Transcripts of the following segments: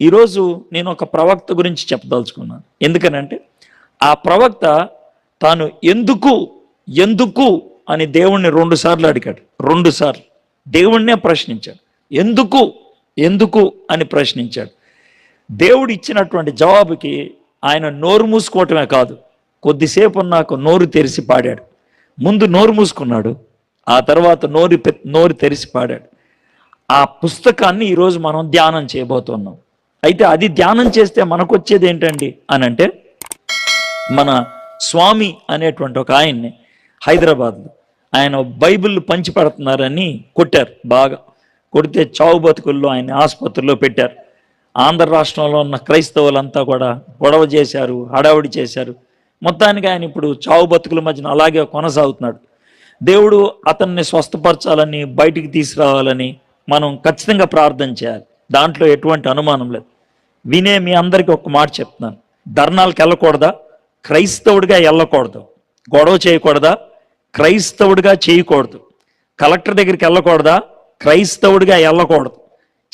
ఈరోజు నేను ఒక ప్రవక్త గురించి చెప్పదలుచుకున్నాను. ఎందుకనంటే ఆ ప్రవక్త తాను ఎందుకు ఎందుకు అని దేవుణ్ణి రెండు సార్లు అడిగాడు. రెండు సార్లు. దేవుణ్ణే ప్రశ్నించాడు. ఎందుకు ఎందుకు అని ప్రశ్నించాడు. దేవుడు ఇచ్చినటువంటి జవాబుకి ఆయన నోరు మూసుకోవటమే కాదు కొద్దిసేపు నాకు నోరు తెరిచి పాడాడు. ముందు నోరు మూసుకున్నాడు ఆ తర్వాత నోరు నోరు తెరిచి పాడాడు. ఆ పుస్తకాన్ని ఈరోజు మనం ధ్యానం చేయబోతున్నాం. అయితే అది ధ్యానం చేస్తే మనకు వచ్చేది ఏంటండి అని అంటే మన స్వామి అనేటువంటి ఒక ఆయన్ని హైదరాబాద్లో. ఆయన బైబిల్ పంచి పెడుతున్నారని కొట్టారు బాగా. కొడితే చావు బతుకుల్లో ఆయన ఆసుపత్రిలో పెట్టారు. ఆంధ్ర రాష్ట్రంలో ఉన్న క్రైస్తవులంతా కూడా గొడవ చేశారు హడావుడి చేశారు. మొత్తానికి ఆయన ఇప్పుడు చావు బతుకుల మధ్యన అలాగే కొనసాగుతున్నాడు. దేవుడు అతన్ని స్వస్థపరచాలని బయటికి తీసుకురావాలని మనం ఖచ్చితంగా ప్రార్థన చేయాలి. దాంట్లో ఎటువంటి అనుమానం లేదు. వినే మీ అందరికీ ఒక మాట చెప్తున్నాను. ధర్నాలకు వెళ్ళకూడదా? క్రైస్తవుడిగా వెళ్ళకూడదు. గొడవ చేయకూడదా? క్రైస్తవుడిగా చేయకూడదు. కలెక్టర్ దగ్గరికి వెళ్ళకూడదా? క్రైస్తవుడిగా వెళ్ళకూడదు.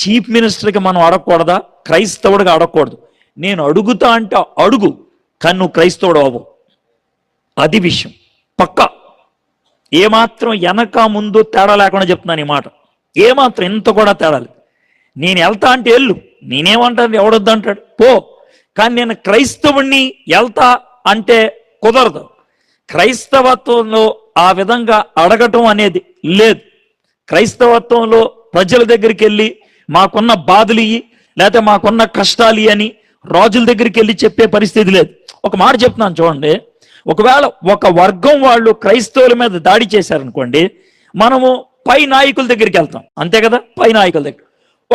చీఫ్ మినిస్టర్కి మనం అడగకూడదా? క్రైస్తవుడిగా అడగకూడదు. నేను అడుగుతా అంటే అడుగు కానీ నువ్వు క్రైస్తవుడు అవ్వు. అది విషయం. పక్కా. ఏమాత్రం వెనక ముందు తేడా లేకుండా చెప్తున్నాను ఈ మాట. ఏమాత్రం ఇంత కూడా తేడా నేను వెళ్తా అంటే వెళ్ళు. నేనేమంటాను? ఎవడొద్దు అంటాడు పో. కానీ నేను క్రైస్తవుణ్ణి వెళ్తా అంటే కుదరదు. క్రైస్తవత్వంలో ఆ విధంగా అడగటం అనేది లేదు. క్రైస్తవత్వంలో ప్రజల దగ్గరికి వెళ్ళి మాకున్న బాధలు ఇయ్యి లేకపోతే మాకున్న కష్టాలు అని రాజుల దగ్గరికి వెళ్ళి చెప్పే పరిస్థితి లేదు. ఒక మాట చెప్తున్నాను చూడండి. ఒకవేళ ఒక వర్గం వాళ్ళు క్రైస్తవుల మీద దాడి చేశారనుకోండి మనము పై నాయకుల దగ్గరికి వెళ్తాం. అంతే కదా? పై నాయకుల దగ్గర.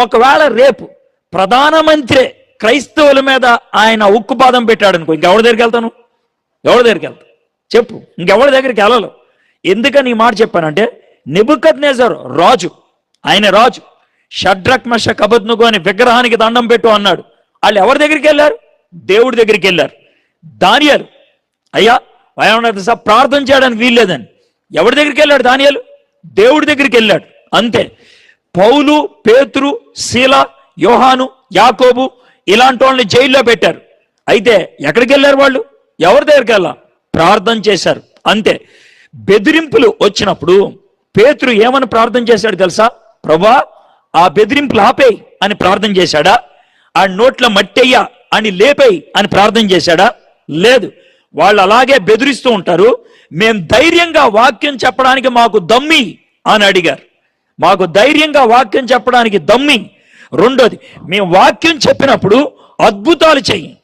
ఒకవేళ రేపు ప్రధానమంత్రి క్రైస్తవుల మీద ఆయన ఉక్కుపాదం పెట్టాడు అనుకో ఇంకెవరి దగ్గరికి వెళ్తాను ఎవరి దగ్గరికి వెళ్తా చెప్పు. ఇంకెవరి దగ్గరికి వెళ్ళలేవు. ఎందుకని ఈ మాట చెప్పానంటే నెబుకద్ రాజు ఆయన రాజు షడ్రక్ మష కబద్నుగు అని విగ్రహానికి దండం పెట్టు అన్నాడు. వాళ్ళు ఎవరి దగ్గరికి వెళ్ళారు? దేవుడి దగ్గరికి వెళ్ళారు. దానియాలు అయ్యా ఏమన్నా సార్ ప్రార్థన చేయడానికి వీల్లేదని. ఎవరి దగ్గరికి వెళ్ళాడు దానియాలు? దేవుడి దగ్గరికి వెళ్ళాడు. అంతే. పౌలు పేతురు శీల యోహాను యాకోబు ఇలాంటి వాళ్ళని జైల్లో పెట్టారు. అయితే ఎక్కడికి వెళ్ళారు వాళ్ళు? ఎవరి దగ్గరికి వెళ్ళా ప్రార్థన చేశారు. అంతే. బెదిరింపులు వచ్చినప్పుడు పేతురు ఏమని ప్రార్థన చేశాడు తెలుసా? ప్రభా ఆ బెదిరింపులు ఆపేయి అని ప్రార్థన చేశాడా? ఆ నోట్ల మట్టెయ్యా అని లేపేయి అని ప్రార్థన చేశాడా? లేదు. వాళ్ళు అలాగే బెదిరిస్తూ ఉంటారు. మేము ధైర్యంగా వాక్యం చెప్పడానికి మాకు దమ్మి అని అడిగారు. మాకు ధైర్యంగా వాక్యం చెప్పడానికి దమ్మి రెండోది మేము వాక్యం చెప్పినప్పుడు అద్భుతాలు చెయ్యి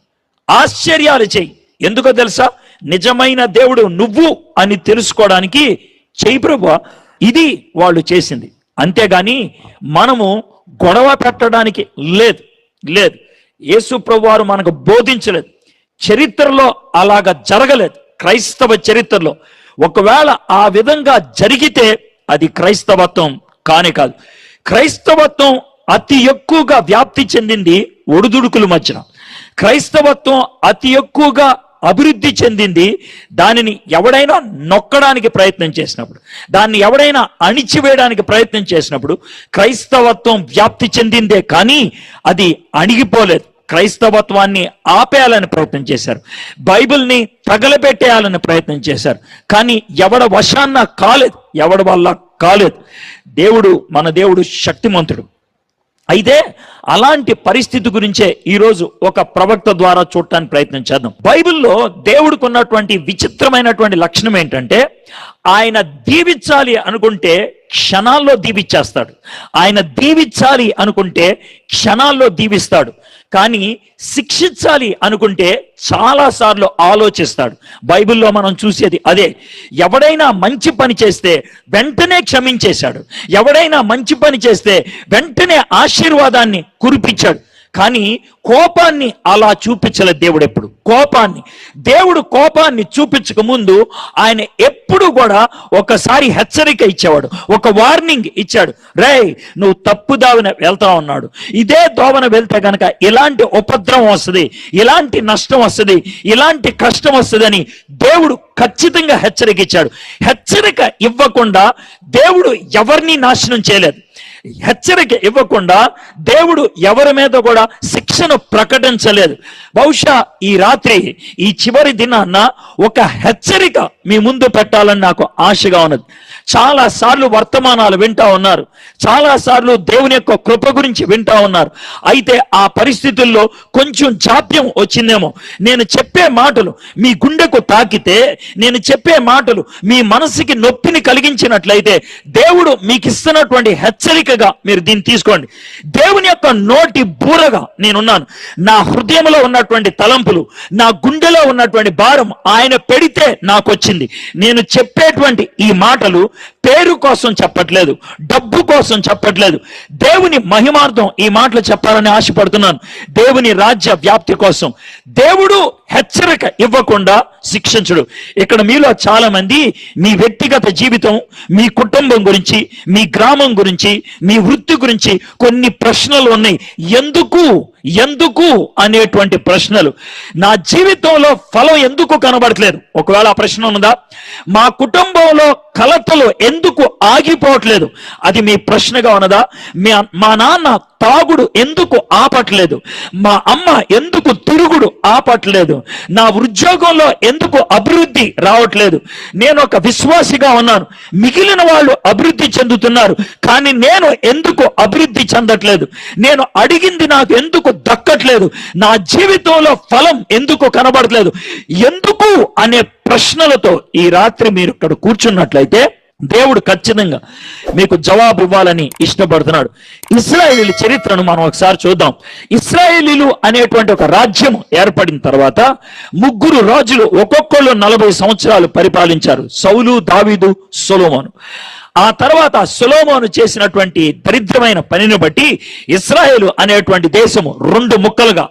ఆశ్చర్యాలు చెయ్యి ఎందుకో తెలుసా? నిజమైన దేవుడు నువ్వు అని తెలుసుకోవడానికి చెయ్యి ప్రభు. ఇది వాళ్ళు చేసింది. అంతేగాని మనము గొడవ పెట్టడానికి లేదు లేదు. యేసు ప్రభు వారు మనకు బోధించలేదు. చరిత్రలో అలాగ జరగలేదు క్రైస్తవ చరిత్రలో. ఒకవేళ ఆ విధంగా జరిగితే అది క్రైస్తవత్వం కానే కాదు. క్రైస్తవత్వం అతి ఎక్కువగా వ్యాప్తి చెందింది ఒడిదుడుకుల మధ్యన. క్రైస్తవత్వం అతి ఎక్కువగా అభివృద్ధి చెందింది దానిని ఎవడైనా నొక్కడానికి ప్రయత్నం చేసినప్పుడు దాన్ని ఎవడైనా అణిచివేయడానికి ప్రయత్నం చేసినప్పుడు క్రైస్తవత్వం వ్యాప్తి చెందిందే కానీ అది అణిగిపోలేదు. క్రైస్తవత్వాన్ని ఆపేయాలని ప్రయత్నం చేశారు. బైబిల్ని తగలబెట్టేయాలని ప్రయత్నం చేశారు. కానీ ఎవడ వశాన్న కాలేదు. ఎవడి వల్ల కాలేదు. దేవుడు మన దేవుడు శక్తిమంతుడు. అయితే అలాంటి పరిస్థితి గురించే ఈరోజు ఒక ప్రవక్త ద్వారా చూడటానికి ప్రయత్నం చేద్దాం. బైబిల్లో దేవుడికి ఉన్నటువంటి విచిత్రమైనటువంటి లక్షణం ఏంటంటే ఆయన దీవించాలి అనుకుంటే క్షణాల్లో దీవిచ్చేస్తాడు ఆయన దీవించాలి అనుకుంటే క్షణాల్లో దీవిస్తాడు. కానీ శిక్షించాలి అనుకుంటే చాలా సార్లు ఆలోచిస్తాడు. బైబిల్లో మనం చూసేది అదే. ఎవడైనా మంచి పని చేస్తే వెంటనే క్షమించేశాడు. ఎవడైనా మంచి పని చేస్తే వెంటనే ఆశీర్వాదాన్ని కురిపించాడు. కానీ కోపాన్ని అలా చూపించలేదు దేవుడు ఎప్పుడు. కోపాన్ని. దేవుడు కోపాన్ని చూపించక ముందు ఆయన ఎప్పుడు కూడా ఒకసారి హెచ్చరిక ఇచ్చేవాడు ఒక వార్నింగ్ ఇచ్చాడు. రే నువ్వు తప్పు దావన వెళ్తా ఉన్నాడు. ఇదే దోవన వెళ్తే గనక ఇలాంటి ఉపద్రవం వస్తుంది ఇలాంటి నష్టం వస్తుంది ఇలాంటి కష్టం వస్తుందని దేవుడు ఖచ్చితంగా హెచ్చరిక ఇచ్చాడు. హెచ్చరిక ఇవ్వకుండా దేవుడు ఎవరిని నాశనం చేయలేదు. హెచ్చరిక ఇవ్వకుండా దేవుడు ఎవరి మీద కూడా శిక్షను ప్రకటించలేదు. బహుశా ఈ రాత్రి ఈ చివరి దినాన్న ఒక హెచ్చరిక మీ ముందు పెట్టాలని నాకు ఆశగా ఉన్నది. చాలా సార్లు వర్తమానాలు వింటా ఉన్నారు. చాలా సార్లు దేవుని యొక్క కృప గురించి వింటా ఉన్నారు. అయితే ఆ పరిస్థితుల్లో కొంచెం జాప్యం వచ్చిందేమో. నేను చెప్పే మాటలు మీ గుండెకు తాకితే నేను చెప్పే మాటలు మీ మనసుకి నొప్పిని కలిగించినట్లయితే దేవుడు మీకు ఇస్తున్నటువంటి హెచ్చరికగా మీరు దీన్ని తీసుకోండి. దేవుని యొక్క నోటి బూరగా నేను ఉన్నాను. నా హృదయంలో ఉన్నటువంటి తలంపులు నా గుండెలో ఉన్నటువంటి భారం ఆయన పెడితే నాకు వచ్చింది నేను చెప్పేటువంటి ఈ మాటలు పేరు కోసం చెప్పట్లేదు డబ్బు కోసం చెప్పట్లేదు. దేవుని మహిమార్థం ఈ మాటలు చెప్పాలని ఆశపడుతున్నాను. దేవుని రాజ్య వ్యాప్తి కోసం. దేవుడు హెచ్చరిక ఇవ్వకుండా శిక్షించడు. ఇక్కడ మీలో చాలా మంది మీ వ్యక్తిగత జీవితం మీ కుటుంబం గురించి మీ గ్రామం గురించి మీ వృత్తి గురించి కొన్ని ప్రశ్నలు ఉన్నాయి. ఎందుకు? ఎందుకు? అనేటువంటి ప్రశ్నలు. నా జీవితంలో ఫలం ఎందుకు కనబడట్లేదు? ఒకవేళ ఆ ప్రశ్న ఉందా మా కుటుంబంలో కలతలు ఎందుకు ఆగిపోవట్లేదు? అది మీ ప్రశ్నగా ఉన్నదా? మీ మా నాన్న తాగుడు ఎందుకు ఆపట్లేదు? మా అమ్మ ఎందుకు తిరుగుడు ఆపట్లేదు? నా ఉద్యోగంలో ఎందుకు అభివృద్ధి రావట్లేదు? నేను ఒక విశ్వాసిగా ఉన్నాను. మిగిలిన వాళ్ళు అభివృద్ధి చెందుతున్నారు కానీ నేను ఎందుకు అభివృద్ధి చెందట్లేదు? నేను అడిగింది నాకు ఎందుకు దక్కట్లేదు? నా జీవితంలో ఫలం ఎందుకు కనబడట్లేదు? ఎందుకు? అనే ప్రశ్నలతో ఈ రాత్రి మీరు ఇక్కడ కూర్చున్నట్లయితే దేవుడు ఖచ్చితంగా మీకు జవాబు ఇవ్వాలని ఇష్టపడుతున్నాడు. ఇస్రాయేలీ చరిత్రను మనం ఒకసారి చూద్దాం. ఇస్రాయేలీలు అనేటువంటి ఒక రాజ్యం ఏర్పడిన తర్వాత ముగ్గురు రాజులు ఒక్కొక్కళ్ళు నలభై సంవత్సరాలు పరిపాలించారు. సౌలు దావీదు సొలోమోను. ఆ తర్వాత సొలోమోను చేసినటువంటి దరిద్రమైన పనిని బట్టి ఇస్రాయేలు అనేటువంటి దేశము రెండు ముక్కలుగా